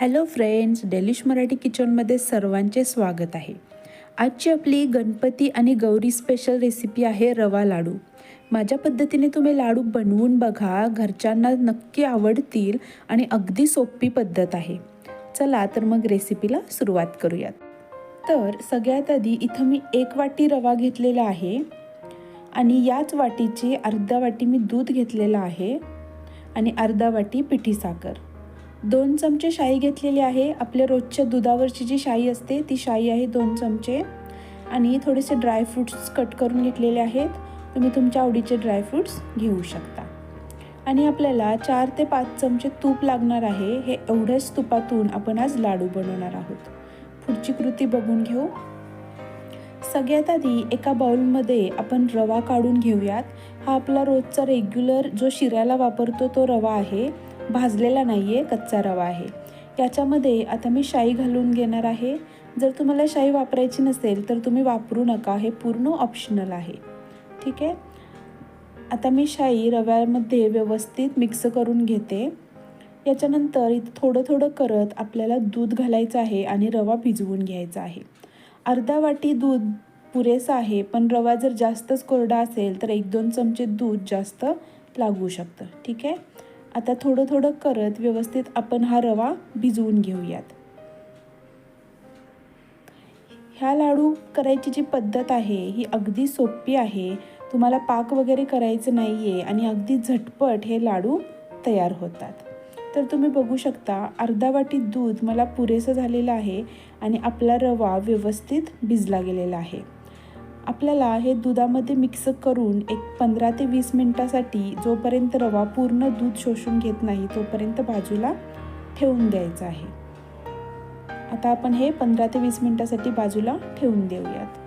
Hello friends delish Marathi किचनमध्ये सर्वांचे स्वागत आहे. आजची आपली गणपती आणि गौरी स्पेशल रेसिपी आहे रवा लाडू. माझ्या पद्धतीने तुम्ही लाडू बनवून बघा घरच्यांना नक्की आवडतील आणि अगदी सोपी पद्धत आहे. चला तर मग रेसिपीला सुरुवात करूयात. तर सगळ्यात आधी इथं मी एक वाटी रवा घेतलेला आहे आणि याच वाटीची अर्धा वाटी मी दूध घेतलेलं आहे आणि अर्धा वाटी पिठी साखर. दोन चमचे शाई घेतलेली आहे. आपल्या रोजच्या दुधावरची जी शाई असते ती शाई आहे दोन चमचे. आणि थोडेसे ड्रायफ्रूट्स कट करून घेतलेले आहेत. तुम्ही तुमच्या आवडीचे ड्रायफ्रूट्स घेऊ शकता. आणि आपल्याला चार ते पाच चमचे तूप लागणार आहे. हे एवढ्याच तुपातून आपण आज लाडू बनवणार आहोत. पुढची कृती बघून घेऊ. सगळ्यात आधी एका बाउलमध्ये आपण रवा काढून घेऊयात. हा आपला रोजचा रेग्युलर जो शिऱ्याला वापरतो तो रवा आहे. भाजलेला नाही आहे कच्चा रवा आहे. याच्यामध्ये आता मी शाई घालून घेणार आहे. जर तुम्हाला शाई वापरायची नसेल तर तुम्ही वापरू नका. हे पूर्ण ऑप्शनल आहे. ठीक आहे? आता मी शाई रव्यामध्ये व्यवस्थित मिक्स करून घेते. याच्यानंतर इथं थोडं थोडं करत आपल्याला दूध घालायचं आहे आणि रवा भिजवून घ्यायचा आहे. अर्धा वाटी दूध पुरेसं आहे पण रवा जर जास्तच कोरडा असेल तर एक दोन चमचे दूध जास्त लागू शकतं. ठीक आहे? आता थोडं थोडं करत व्यवस्थित आपण हा रवा भिजवून घेऊयात. ह्या लाडू करायची जी पद्धत आहे ही अगदी सोपी आहे. तुम्हाला पाक वगैरे करायचं नाही आहे आणि अगदी झटपट हे लाडू तयार होतात. तर तुम्ही बघू शकता अर्धा वाटी दूध मला पुरेसं झालेलं आहे आणि आपला रवा व्यवस्थित भिजला गेलेला आहे. आपल्याला हे दुधामध्ये मिक्स करून एक पंधरा ते वीस मिनटासाठी जोपर्यंत रवा पूर्ण दूध शोषून घेत नाही तोपर्यंत बाजूला ठेवून द्यायचं आहे. आता आपण हे पंधरा ते वीस मिनटासाठी बाजूला ठेवून देऊयात.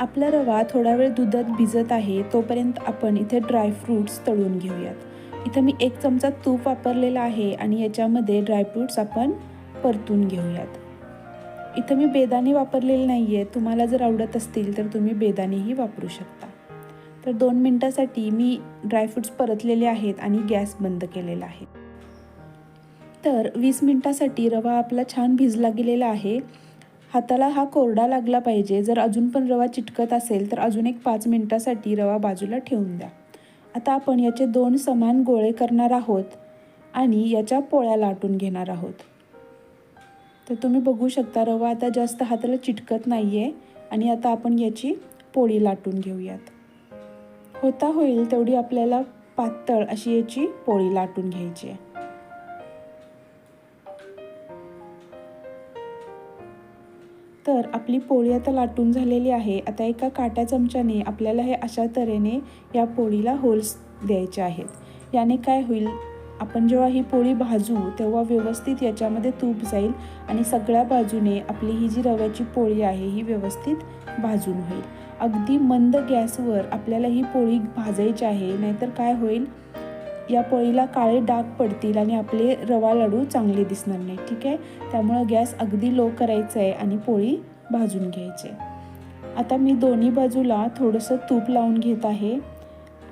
आपला रवा थोडा वेळ दुधात भिजत आहे तोपर्यंत आपण इथे ड्रायफ्रूट्स तळून घेऊयात. इथं मी एक चमचा तूप वापरलेला आहे आणि याच्यामध्ये ड्रायफ्रूट्स आपण परतून घेऊयात. इथं मी बेदाणे वापरलेले नाही आहे तुम्हाला जर आवडत असतील तर तुम्ही बेदाणेही वापरू शकता. तर दोन मिनटासाठी मी ड्रायफ्रूट्स परतलेले आहेत आणि गॅस बंद केलेला आहे. तर वीस मिनटासाठी रवा आपला छान भिजला गेलेला आहे. हाताला हा कोरडा लागला पाहिजे. जर अजून पण रवा चिटकत असेल तर अजून एक पाच मिनटासाठी रवा बाजूला ठेवून द्या. आता आपण याचे दोन समान गोळे करणार आहोत आणि याच्या पोळ्या लाटून घेणार आहोत. तर तुम्ही बघू शकता रवा आता जास्त हाताला चिटकत नाही आहे आणि आता आपण याची पोळी लाटून घेऊयात. होता होईल तेवढी आपल्याला पातळ अशी याची पोळी लाटून घ्यायची आहे. तर आपली पोळी आता लाटून झालेली आहे. आता एका काट्या चमच्याने आपल्याला हे अशा तऱ्हेने या पोळीला होल्स द्यायचे आहेत. याने काय होईल? आपण जेव्हा ही पोळी भाजू तेव्हा व्यवस्थित याच्यामध्ये तूप जाईल आणि सगळ्या बाजूने आपली ही जी रव्याची पोळी आहे ही व्यवस्थित भाजून होईल. अगदी मंद गॅसवर आपल्याला ही पोळी भाजायची आहे नाहीतर काय होईल? या पोळीला काळे डाग पडतील आणि आपले रवा लाडू चांगले दिसणार नाही ठीक आहे? त्यामुळं गॅस अगदी लो करायचा आहे आणि पोळी भाजून घ्यायची आता मी दोन्ही बाजूला थोडंसं तूप लावून घेत आहे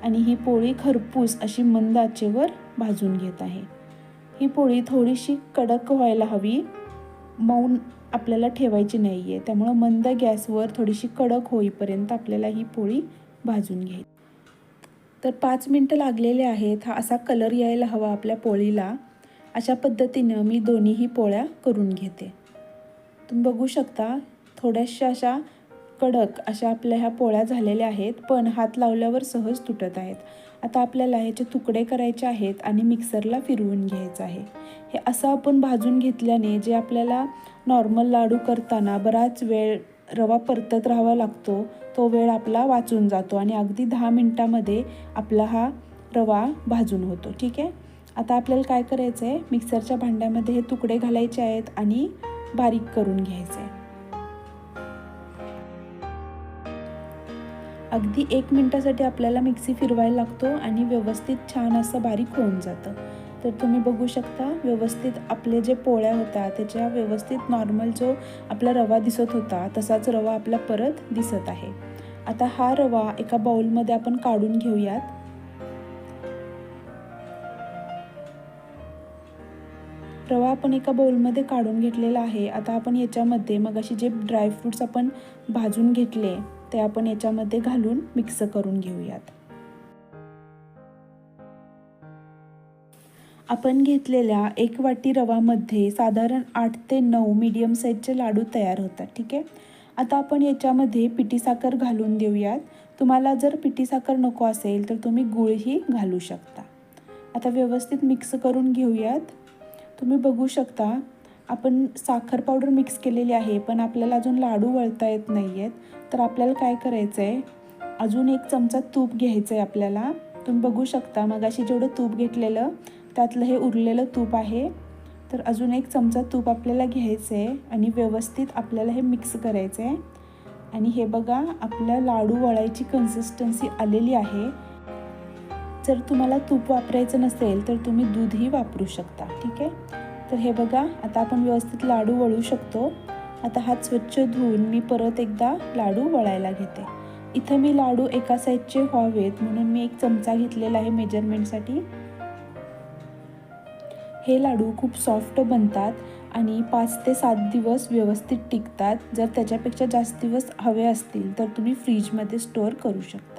आणि ही पोळी खरपूस अशी मंद आचेवर भाजून घेत आहे. ही पोळी थोडीशी कडक व्हायला हवी. मौन आपल्याला ठेवायची नाही आहे त्यामुळं मंद गॅसवर थोडीशी कडक होईपर्यंत आपल्याला ही पोळी भाजून घ्यायची. तर पाच मिनटं लागलेले आहेत. हा असा कलर यायला हवा आपल्या पोळीला. अशा पद्धतीनं मी दोन्हीही पोळ्या करून घेते. तुम्ही बघू शकता थोड्याशा अशा कडक अशा आपल्या ह्या पोळ्या झालेल्या आहेत पण हात लावल्यावर सहज तुटत आहेत. आता आपल्याला ह्याचे तुकडे करायचे आहेत आणि मिक्सरला फिरवून घ्यायचं आहे. हे असं आपण भाजून घेतल्याने जे आपल्याला नॉर्मल लाडू करताना बराच वेळ रवा परतत राहावा लागतो तो वेळ आपला वाचून जातो आणि अगदी दहा मिनटामध्ये आपला हा रवा भाजून होतो. ठीक आहे? आता आपल्याला काय करायचं आहे मिक्सरच्या भांड्यामध्ये हे तुकडे घालायचे आहेत आणि बारीक करून घ्यायचे आहे अगदी एक मिनटासाठी आपल्याला मिक्सी फिरवायला लागतो आणि व्यवस्थित छान असं बारीक होऊन जातं. तर तुम्ही बघू शकता व्यवस्थित आपले जे पोळ्या होत्या त्याच्या व्यवस्थित नॉर्मल जो आपला रवा दिसत होता तसाच रवा आपला परत दिसत आहे. आता हा रवा एका बाउलमध्ये आपण काढून घेऊयात. रवा आपण एका बाउलमध्ये काढून घेतलेला आहे. आता आपण याच्यामध्ये मग अशी जे ड्रायफ्रूट्स आपण भाजून घेतले ते आपण याच्यामध्ये घालून मिक्स करून घेऊयात. आपण घेतलेल्या एक वाटी रवामध्ये साधारण आठ ते नऊ मीडियम साईजचे लाडू तयार होतात ठीक आहे? आता आपण याच्यामध्ये पिठी साखर घालून देऊयात. तुम्हाला जर पिठी साखर नको असेल तर तुम्ही गुळही घालू शकता. आता व्यवस्थित मिक्स करून घेऊयात. तुम्ही बघू शकता आपण साखर पावडर मिक्स केलेली आहे पण आपल्याला अजून लाडू वळता येत नाही आहेत तर आपल्याला काय करायचं आहे अजून एक चमचा तूप घ्यायचं आहे आपल्याला. तुम्ही बघू शकता मग अशी जेवढं तूप घेतलेलं त्यातलं हे उरलेलं तूप आहे. तर अजून एक चमचा तूप आपल्याला घ्यायचं आहे आणि व्यवस्थित आपल्याला हे मिक्स करायचं आहे आणि हे बघा आपल्या लाडू वळायची कन्सिस्टन्सी आलेली आहे. जर तुम्हाला तूप वापरायचं नसेल तर तुम्ही दूधही वापरू शकता ठीक आहे? तर हे बघा आता आपण व्यवस्थित लाडू वळू शकतो. आता हात स्वच्छ धुवून मी परत एकदा लाडू वळायला घेते. इथं मी लाडू एका साईजचे व्हावेत म्हणून मी एक चमचा घेतलेला आहे मेजरमेंटसाठी. हे लाडू खूप सॉफ्ट बनतात आणि पाच ते सात दिवस व्यवस्थित टिकतात. जर त्याच्यापेक्षा जास्त दिवस हवे असतील तर तुम्ही फ्रीजमध्ये स्टोअर करू शकता.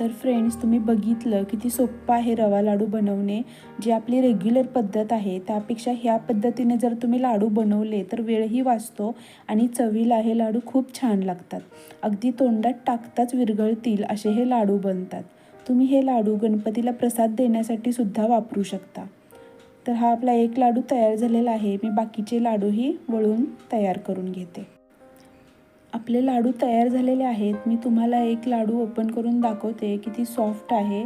तर फ्रेंड्स तुम्ही बघितलं किती सोप्पं आहे रवा लाडू बनवणे. जी आपली रेग्युलर पद्धत आहे त्यापेक्षा ह्या पद्धतीने जर तुम्ही लाडू बनवले तर वेळही वाचतो आणि चवीला हे लाडू खूप छान लागतात. अगदी तोंडात टाकताच विरघळतील असे हे लाडू बनतात. तुम्ही हे लाडू गणपतीला प्रसाद देण्यासाठी सुद्धा वापरू शकता. तर हा आपला एक लाडू तयार झालेला आहे. मी बाकीचे लाडूही वळून तयार करून घेते. आपले लाडू तयार झालेले आहेत. मी तुम्हाला एक लाडू ओपन करून दाखवते. किती सॉफ्ट आहे.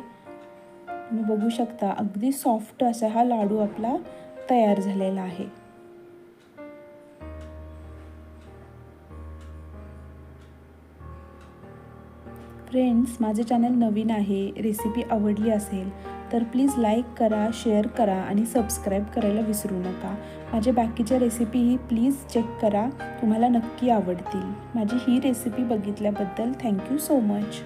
तुम्ही बघू शकता. अगदी सॉफ्ट असा हा लाडू आपला तयार झालेला आहे. फ्रेंड्स माझे चॅनल नवीन आहे रेसिपी आवडली असेल तर प्लीज लाईक करा शेअर करा आणि सबस्क्राईब करायला विसरू नका. माझ्या बाकीच्या रेसिपीही प्लीज चेक करा तुम्हाला नक्की आवडतील. माझी ही रेसिपी बघितल्याबद्दल थँक्यू सो मच